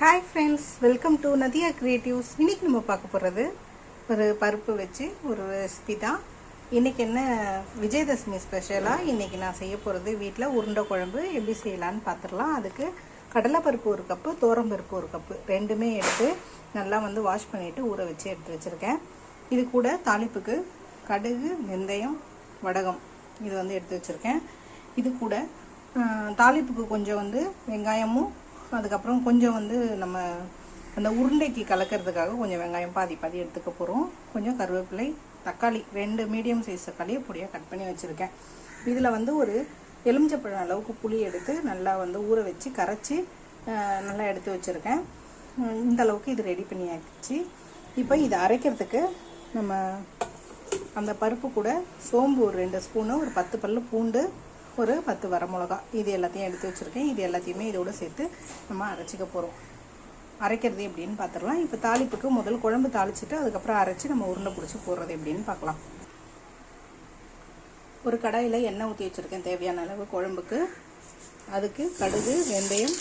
Hi friends welcome to Nadiya creatives இன்னைக்கு நம்ம பார்க்க போகிறது ஒரு பருப்பு வச்சு ஒரு ரெசிபி தான். இன்றைக்கி என்ன விஜயதசமி ஸ்பெஷலாக இன்றைக்கி நான் செய்ய போகிறது வீட்டில் உருண்டை குழம்பு எப்படி செய்யலான்னு பார்த்துடலாம். அதுக்கு கடலைப்பருப்பு ஒரு கப்பு பருப்பு ஒரு கப்பு ரெண்டுமே எடுத்து நல்லா வந்து வாஷ் பண்ணிவிட்டு ஊற வச்சு எடுத்து வச்சுருக்கேன். இது கூட தாளிப்புக்கு கடுகு வெந்தயம் வடகம் இது வந்து எடுத்து வச்சுருக்கேன். இது கூட தாளிப்புக்கு கொஞ்சம் வந்து வெங்காயமும் அதுக்கப்புறம் கொஞ்சம் வந்து நம்ம அந்த உருண்டைக்கு கலக்கிறதுக்காக கொஞ்சம் வெங்காயம் பாதி பாதி எடுத்துக்க போகிறோம் கொஞ்சம் கருவேப்பிலை தக்காளி ரெண்டு மீடியம் சைஸ் தக்காளியை பொடியாக கட் பண்ணி வச்சுருக்கேன். இதில் வந்து ஒரு எலுமிச்சப்பழம் அளவுக்கு புளி எடுத்து நல்லா வந்து ஊற வச்சு கரைச்சி நல்லா எடுத்து வச்சுருக்கேன். இந்த அளவுக்கு இது ரெடி பண்ணியாச்சு இப்போ இது அரைக்கிறதுக்கு நம்ம அந்த பருப்பு கூட சோம்பு ஒரு ரெண்டு ஸ்பூனு ஒரு பத்து பல்லு பூண்டு ஒரு பத்து வரமிளகா இது எல்லாத்தையும் எடுத்து வச்சுருக்கேன். இது எல்லாத்தையுமே இதோடு சேர்த்து நம்ம அரைச்சிக்க போகிறோம் அரைக்கிறது எப்படின்னு பார்த்துடலாம் இப்போ தாளிப்புக்கு முதல் குழம்பு தாளிச்சிட்டு அதுக்கப்புறம் அரைச்சி நம்ம உருண்டை பிடிச்சி போடுறது எப்படின்னு பார்க்கலாம் ஒரு கடாயில் எண்ணெய் ஊற்றி வச்சுருக்கேன் தேவையான அளவு குழம்புக்கு. அதுக்கு கடுகு வெந்தயம்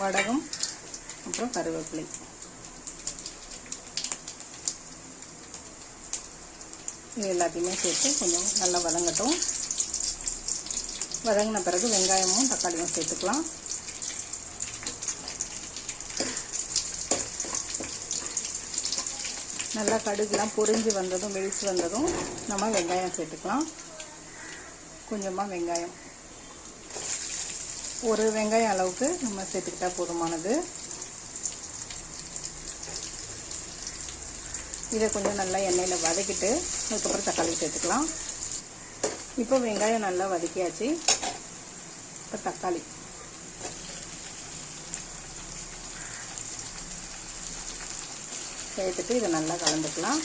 வடகம் அப்புறம் கருவேப்பிலை. இது எல்லாத்தையுமே சேர்த்து கொஞ்சம் நல்லா வதங்கட்டும். வதங்கின பிறகு வெங்காயமும் தக்காளியும் சேர்த்துக்கலாம். நல்லா கடுகுலாம் பொரிஞ்சு வந்ததும் வெடிச்சு வந்ததும் நம்ம வெங்காயம் சேர்த்துக்கலாம். கொஞ்சமாக வெங்காயம். ஒரு வெங்காயம் அளவுக்கு நம்ம சேர்த்துக்கிட்டால் போதுமானது. இதை கொஞ்சம் நல்லா எண்ணெயில் வதக்கிட்டு அதுக்கப்புறம் தக்காளி சேர்த்துக்கலாம். இப்போ வெங்காயம் நல்லா வதக்கியாச்சு. இப்போ தக்காளி. சேர்த்துட்டு இதை நல்லா கலந்துக்கலாம்.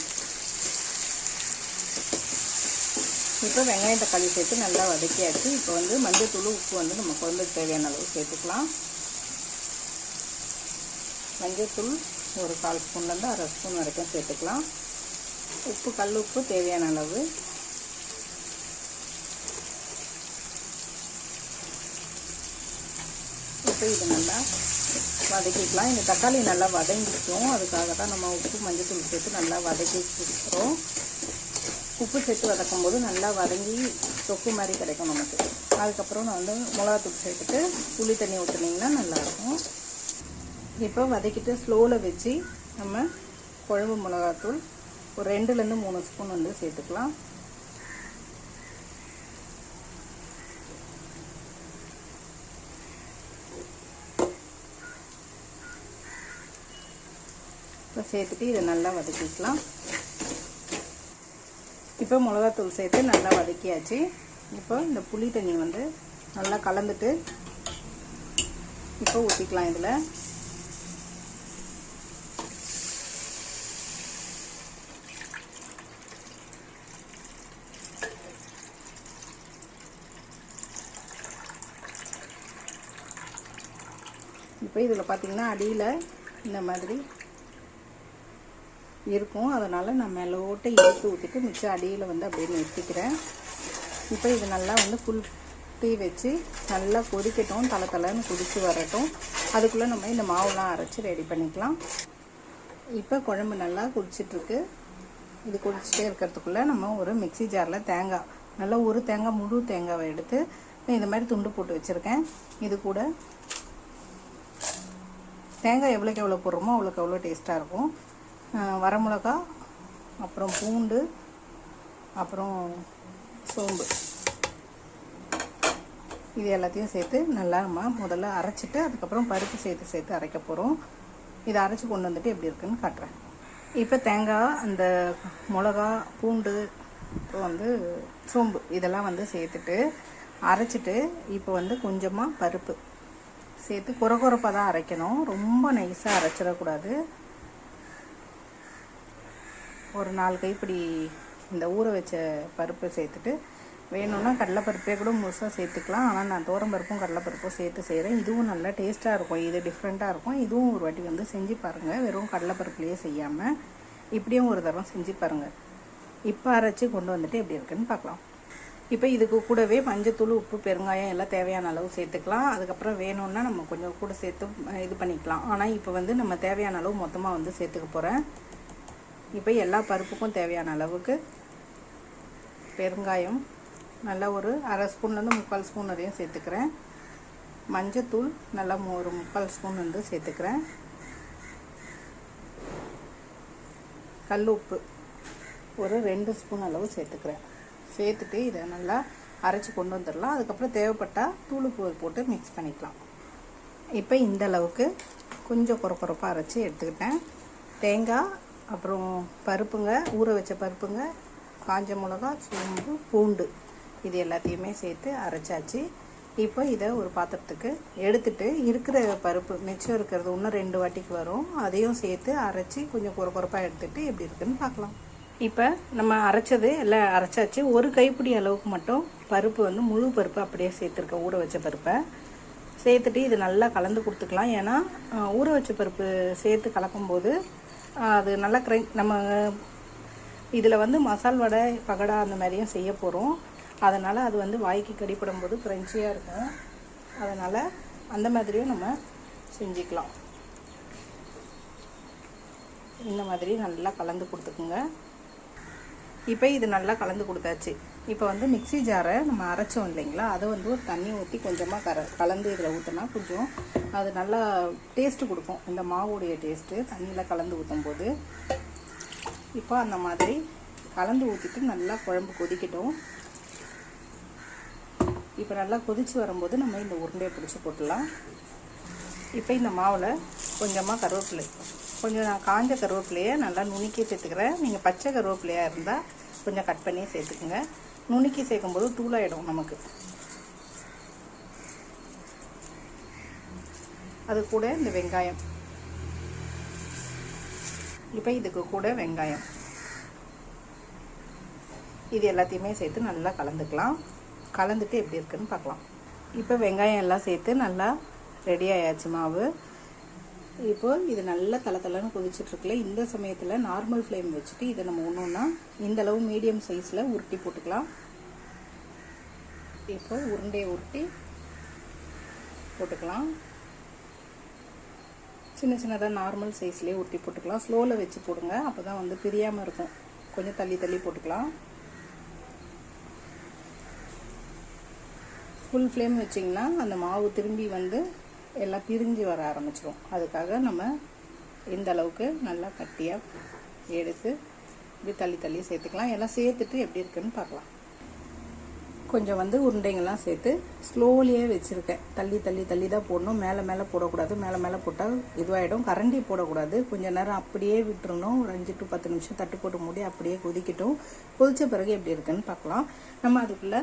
இப்போ வெங்காயம் தக்காளி சேர்த்து நல்லா வதக்கியாச்சு. இப்போ வந்து மஞ்சள் உப்பு வந்து நம்ம குழம்புக்கு தேவையான அளவு சேர்த்துக்கலாம். மஞ்சள் ஒரு கால் ஸ்பூன்லேருந்து அரை ஸ்பூன் வரைக்கும் சேர்த்துக்கலாம். உப்பு கல் உப்பு தேவையான அளவு. இப்போ இது நல்லா வதக்கிக்கலாம். இந்த தக்காளி நல்லா வதங்கிக்கும் அதுக்காக தான் நம்ம உப்பு மஞ்சள் சேர்த்து நல்லா வதக்கி கொடுக்குறோம் உப்பு சேர்த்து வதக்கும் போது நல்லா வதங்கி தொக்கு மாதிரி கிடைக்கும் நமக்கு. அதுக்கப்புறம் நான் வந்து மிளகாத்தூள் சேர்த்துட்டு புளி தண்ணி ஊற்றுனீங்கன்னா நல்லாயிருக்கும். இப்போ வதக்கிட்டு ஸ்லோவில் வச்சு நம்ம குழம்பு மிளகாத்தூள் ஒரு ரெண்டுலேருந்து மூணு ஸ்பூன் வந்து சேர்த்துக்கலாம். சேர்த்துட்டு இதை நல்லா வதக்கிக்கலாம். இப்போ மிளகாத்தூள் சேர்த்து நல்லா வதக்கியாச்சு. இப்போ இந்த புளி தண்ணி வந்து நல்லா கலந்துட்டு இப்போ ஊற்றிக்கலாம் இதில். இப்போ இதில் பார்த்தீங்கன்னா அடியில் இந்த மாதிரி இருக்கும். அதனால் நான் மேலோட்டை எடுத்து ஊற்றிட்டு மிச்சம் அடியில் வந்து அப்படியே நிறுத்திக்கிறேன். இப்போ இது நல்லா வந்து ஃபுல் டீ வச்சு நல்லா கொதிக்கட்டும். தலை தலைன்னு கொதித்து வரட்டும். அதுக்குள்ளே நம்ம இந்த மாவுலாம் அரைச்சி ரெடி பண்ணிக்கலாம். இப்போ குழம்பு நல்லா குடிச்சிட்ருக்கு இது கொதிச்சுட்டே இருக்கிறதுக்குள்ளே நம்ம ஒரு மிக்சி ஜாரில் தேங்காய் நல்லா ஒரு தேங்காய் முழு தேங்காவை எடுத்து இந்த மாதிரி துண்டு போட்டு வச்சுருக்கேன். இது கூட தேங்காய் எவ்வளோக்கு எவ்வளோ போடுறோமோ அவ்வளோக்கு எவ்வளோ டேஸ்ட்டாக இருக்கும். வரமிளகா அப்புறம் பூண்டு அப்புறம் சோம்பு. இது எல்லாத்தையும் சேர்த்து நல்லா நம்ம முதல்ல அரைச்சிட்டு அதுக்கப்புறம் பருப்பு சேர்த்து சேர்த்து அரைக்க போகிறோம் இதை அரைச்சி கொண்டு வந்துட்டு எப்படி இருக்குன்னு காட்டுறேன். இப்போ தேங்காய் அந்த மிளகா பூண்டு அப்புறம் வந்து சோம்பு இதெல்லாம் வந்து சேர்த்துட்டு அரைச்சிட்டு இப்போ வந்து கொஞ்சமாக பருப்பு சேர்த்து குறை குறைப்பாக தான் அரைக்கணும். ரொம்ப நைஸாக அரைச்சிடக்கூடாது. ஒரு நாலு கைப்பிடி இந்த ஊற வச்ச பருப்பு சேர்த்துட்டு வேணும்னா கடலைப்பருப்பே கூட முழுசாக சேர்த்துக்கலாம். ஆனால் நான் பருப்பும் கடலைப்பருப்பும் சேர்த்து செய்கிறேன் இதுவும் நல்லா டேஸ்ட்டாக இருக்கும். இது டிஃப்ரெண்ட்டாக இருக்கும். இதுவும் ஒரு வாட்டி வந்து செஞ்சு பாருங்கள் வெறும் கடலைப்பருப்புலேயே செய்யாமல் இப்படியும் ஒரு தரம் செஞ்சு பாருங்கள் இப்போ அரைச்சி கொண்டு வந்துட்டு எப்படி இருக்குன்னு பார்க்கலாம். இப்போ இதுக்கு கூடவே மஞ்சத்தூள் உப்பு பெருங்காயம் எல்லாம் தேவையான அளவு சேர்த்துக்கலாம். அதுக்கப்புறம் வேணும்னா நம்ம கொஞ்சம் கூட சேர்த்து இது பண்ணிக்கலாம். ஆனால் இப்போ வந்து நம்ம தேவையான அளவு மொத்தமாக வந்து சேர்த்துக்க போகிறேன் இப்போ எல்லா பருப்புக்கும் தேவையான அளவுக்கு பெருங்காயம் நல்லா ஒரு அரை ஸ்பூன்லேருந்து முக்கால் ஸ்பூன் வரையும் சேர்த்துக்கிறேன். மஞ்சத்தூள் நல்லா ஒரு முக்கால் ஸ்பூன் வந்து சேர்த்துக்கிறேன். கல் உப்பு ஒரு ரெண்டு ஸ்பூன் அளவு சேர்த்துக்கிறேன். சேர்த்துட்டு இதை நல்லா அரைச்சி கொண்டு வந்துடலாம். அதுக்கப்புறம் தேவைப்பட்டால் தூளுப்பு போட்டு மிக்ஸ் பண்ணிக்கலாம். இப்போ இந்த அளவுக்கு கொஞ்சம் குறை குறைப்பாக அரைச்சி எடுத்துக்கிட்டேன். தேங்காய் அப்புறம் பருப்புங்க ஊற வச்ச பருப்புங்க காஞ்ச மிளகா சோம்பு பூண்டு. இது எல்லாத்தையுமே சேர்த்து அரைச்சாச்சு. இப்போ இதை ஒரு பாத்திரத்துக்கு எடுத்துட்டு இருக்கிற பருப்பு மிச்சம் இருக்கிறது இன்னும் ரெண்டு வாட்டிக்கு வரும். அதையும் சேர்த்து அரைச்சி கொஞ்சம் குறை குறைப்பாக எடுத்துட்டு எப்படி இருக்குன்னு பார்க்கலாம். இப்போ நம்ம அரைச்சது எல்லாம் அரைச்சாச்சு. ஒரு கைப்பிடி அளவுக்கு மட்டும் பருப்பு வந்து முழு பருப்பு அப்படியே சேர்த்துருக்கேன் ஊற வச்ச பருப்பை. சேர்த்துட்டு இது நல்லா கலந்து கொடுத்துக்கலாம். ஏன்னா ஊற வச்ச பருப்பு சேர்த்து கலக்கும்போது அது நல்லா கிரை நம்ம இதில் வந்து மசால் வடை பகடா அந்த மாதிரியும் செய்ய போகிறோம் அதனால் அது வந்து வாய்க்கு கடிப்படும் போது க்ரன்ச்சியாக இருக்கும். அதனால் அந்த மாதிரியும் நம்ம செஞ்சுக்கலாம். இந்த மாதிரி நல்லா கலந்து கொடுத்துக்குங்க. இப்போ இது நல்லா கலந்து கொடுத்தாச்சு. இப்போ வந்து மிக்ஸி ஜாரை நம்ம அரைச்சோம் இல்லைங்களா? அதை வந்து ஒரு தண்ணி ஊற்றி கொஞ்சமாக கர கலந்து இதில் ஊற்றினா கொஞ்சம் அது நல்லா டேஸ்ட்டு கொடுக்கும். இந்த மாவுடைய டேஸ்ட்டு தண்ணியில் கலந்து ஊற்றும் போது இப்போ அந்த மாதிரி கலந்து ஊற்றிட்டு நல்லா குழம்பு கொதிக்கட்டும். இப்போ நல்லா கொதித்து வரும்போது நம்ம இந்த உருண்டையை பிடிச்சி போட்டுடலாம். இப்போ இந்த மாவில் கொஞ்சமாக கருவேப்பிலை. கொஞ்சம் நான் காஞ்ச கருவேப்பிலையை நல்லா நுணுக்கி சேர்த்துக்கிறேன். நீங்கள் பச்சை கருவேப்பிலையாக இருந்தால் கொஞ்சம் கட் பண்ணி சேர்த்துக்குங்க. நுணுக்கி சேர்க்கும்போது தூளாயிடும் நமக்கு. அது கூட இந்த வெங்காயம். இப்போ இதுக்கு கூட வெங்காயம். இது எல்லாத்தையுமே சேர்த்து நல்லா கலந்துக்கலாம். கலந்துட்டு எப்படி இருக்குன்னு பார்க்கலாம். இப்போ வெங்காயம் எல்லாம் சேர்த்து நல்லா ரெடி ஆயாச்சு மாவு. இப்போ இது நல்லா தலை தலைன்னு கொதிச்சிட்ருக்குல இந்த சமயத்தில் நார்மல் ஃப்ளேம் வச்சுட்டு இதை நம்ம ஒன்றுன்னா இந்த அளவு மீடியம் சைஸில் உருட்டி போட்டுக்கலாம். இப்போ உருண்டையை உருட்டி போட்டுக்கலாம். சின்ன சின்னதாக நார்மல் சைஸ்லேயே உருட்டி போட்டுக்கலாம். ஸ்லோவில் வச்சு போடுங்க அப்போ தான் வந்து பிரியாமல் இருக்கும். கொஞ்சம் தள்ளி தள்ளி போட்டுக்கலாம். ஃபுல் ஃப்ளேம் வச்சிங்கன்னா அந்த மாவு திரும்பி வந்து எல்லாம் பிரிஞ்சு வர ஆரம்பிச்சிடும் அதுக்காக நம்ம இந்த அளவுக்கு நல்லா கட்டியாக எடுத்து இப்படி தள்ளி தள்ளி சேர்த்துக்கலாம். எல்லாம் சேர்த்துட்டு எப்படி இருக்குன்னு பார்க்கலாம். கொஞ்சம் வந்து உருண்டைங்கள்லாம் சேர்த்து ஸ்லோலியே வச்சுருக்கேன். தள்ளி தள்ளி தள்ளி தான் போடணும். மேலே மேலே போடக்கூடாது. மேலே மேலே போட்டால் இதுவாகிடும் கரண்டி போடக்கூடாது. கொஞ்ச நேரம் அப்படியே விட்டுருணும் ஒரு அஞ்சு டு பத்து நிமிஷம் தட்டு போட்டு மூடி அப்படியே கொதிக்கட்டும். கொதித்த பிறகு எப்படி இருக்குன்னு பார்க்கலாம். நம்ம அதுக்குள்ளே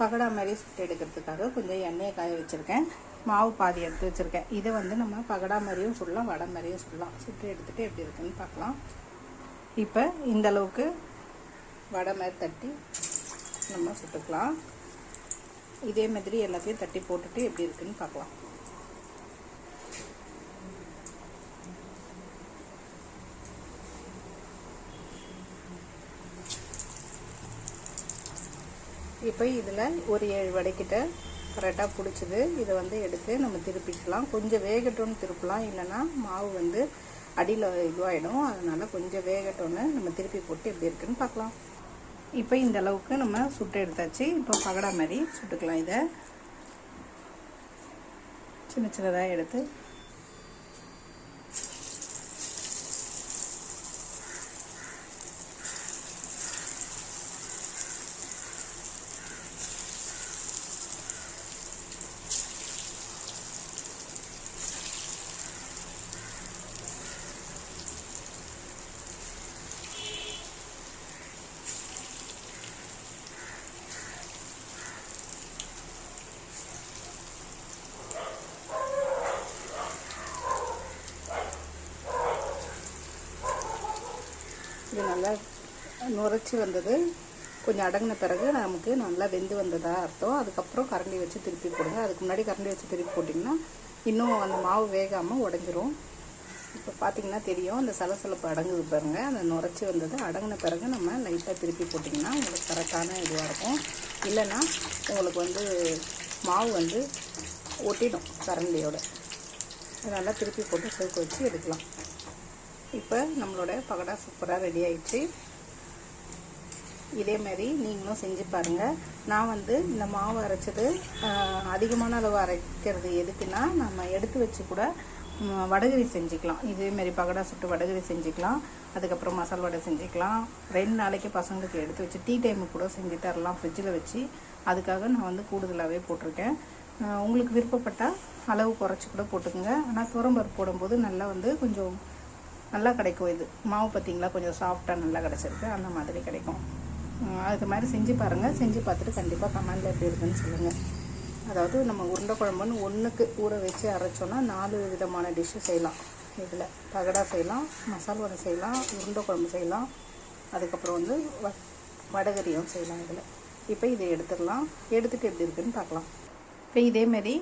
பகடா மாதிரி சுட்டு எடுக்கிறதுக்காக கொஞ்சம் எண்ணெயை காய வச்சுருக்கேன். மாவு பாதி எடுத்து வச்சுருக்கேன். இதை வந்து நம்ம பகடா மாதிரியும் சுடலாம் வடை மாதிரியும் சுடலாம் சுட்டு எடுத்துகிட்டு எப்படி இருக்குன்னு பார்க்கலாம். இப்போ இந்த அளவுக்கு வடை மாதிரி தட்டி நம்ம சுட்டுக்கலாம். இதே மாதிரி எல்லாத்தையும் தட்டி போட்டுட்டு எப்படி இருக்குன்னு பார்க்கலாம். இப்போ இதில் ஒரு ஏழு வடைக்கிட்ட கரெக்டாக பிடிச்சிது. இதை வந்து எடுத்து நம்ம திருப்பிக்கலாம். கொஞ்சம் வேகட்டும்னு திருப்பலாம். இல்லைன்னா மாவு வந்து அடியில் இதுவாகிடும் அதனால் கொஞ்சம் வேகட்டோன்னு நம்ம திருப்பி போட்டு எப்படி இருக்குன்னு பார்க்கலாம். இப்போ இந்த அளவுக்கு நம்ம சுட்டு எடுத்தாச்சு. இப்போ பகடா மாதிரி சுட்டுக்கலாம் இதை. சின்ன சின்னதாக எடுத்து இது நல்லா நுரைச்சி வந்தது. கொஞ்சம் அடங்கின பிறகு நமக்கு நல்லா வெந்து வந்ததா அர்த்தம். அதுக்கப்புறம் கரண்டி வச்சு திருப்பி போடுங்க. அதுக்கு முன்னாடி கரண்டி வச்சு திருப்பி போட்டிங்கன்னா இன்னும் அந்த மாவு வேகாமல் உடஞ்சிரும். இப்போ பார்த்தீங்கன்னா தெரியும் அந்த சலசலப்பு அடங்குது பாருங்க. அந்த நுரைச்சி வந்தது. அடங்கின பிறகு நம்ம லைட்டாக திருப்பி போட்டிங்கன்னா உங்களுக்கு கரெக்டான இதுவாக இருக்கும். இல்லைன்னா உங்களுக்கு வந்து மாவு வந்து ஒட்டிடும் கரண்டியோட. நல்லா திருப்பி போட்டு சேர்க்க வச்சு எடுக்கலாம். இப்போ நம்மளோட பகடா சூப்பராக ரெடி ஆயிடுச்சு. இதே மாதிரி நீங்களும் செஞ்சு பாருங்கள் நான் வந்து இந்த மாவு அரைச்சது அதிகமான அளவு அரைக்கிறது எதுக்குன்னா நம்ம எடுத்து வச்சு கூட வடகரி செஞ்சுக்கலாம். இதேமாரி பகடா சுட்டு வடகரி செஞ்சுக்கலாம். அதுக்கப்புறம் மசால் வடை செஞ்சுக்கலாம். ரெண்டு நாளைக்கு பசங்களுக்கு எடுத்து வச்சு டீ டைமுக்கு கூட செஞ்சு தரலாம் ஃப்ரிட்ஜில் வச்சு. அதுக்காக நான் வந்து கூடுதலாகவே போட்டிருக்கேன். உங்களுக்கு விருப்பப்பட்டால் அளவு குறைச்சி கூட போட்டுக்கோங்க. ஆனால் துவரம்பருப்பு போடும்போது நல்லா வந்து கொஞ்சம் நல்லா கிடைக்கும் இது. மாவு பார்த்தீங்களா கொஞ்சம் சாஃப்டாக நல்லா கிடச்சிருக்கு. அந்த மாதிரி கிடைக்கும். அது மாதிரி செஞ்சு பாருங்கள் செஞ்சு பார்த்துட்டு கண்டிப்பாக கமெண்டில் எப்படி இருக்குன்னு சொல்லுங்கள் அதாவது நம்ம உருண்டை குழம்புன்னு ஒன்றுக்கு ஊற வச்சு அரைச்சோன்னா நாலு விதமான டிஷ்ஷு செய்யலாம். இதில் பகடா செய்யலாம் மசால் வடை செய்யலாம் உருண்டை குழம்பு செய்யலாம். அதுக்கப்புறம் வந்து வ வடகரியும் செய்யலாம் இதில். இப்போ இதை எடுத்துடலாம். எடுத்துட்டு எப்படி இருக்குன்னு பார்க்கலாம். இப்போ இதேமாரி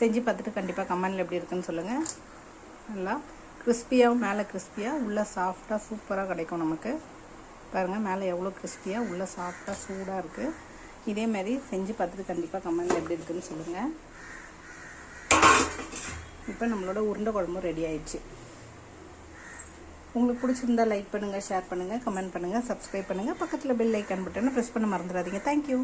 செஞ்சு பார்த்துட்டு கண்டிப்பாக கமெண்டில் எப்படி இருக்குன்னு சொல்லுங்கள் நல்லா கிறிஸ்பியாகவும் மேலே கிறிஸ்பியாக உள்ளே சாஃப்டாக சூப்பராக கிடைக்கும் நமக்கு. பாருங்கள் மேலே எவ்வளோ கிறிஸ்பியாக உள்ளே சாஃப்டாக சூடாக இருக்குது இதே மாதிரி செஞ்சு பார்த்துட்டு கண்டிப்பாக கமெண்ட் எப்படி இருக்குன்னு சொல்லுங்கள் இப்போ நம்மளோட உருண்டை குழம்பும் ரெடி ஆயிடுச்சு. உங்களுக்கு பிடிச்சிருந்தா லைக் பண்ணுங்கள் ஷேர் பண்ணுங்கள் கமெண்ட் பண்ணுங்கள் சப்ஸ்கிரைப் பண்ணுங்கள் பக்கத்தில் பெல் ஐக்கான் பட்டனை ப்ரெஸ் பண்ண மறந்துடாதீங்க. தேங்க்யூ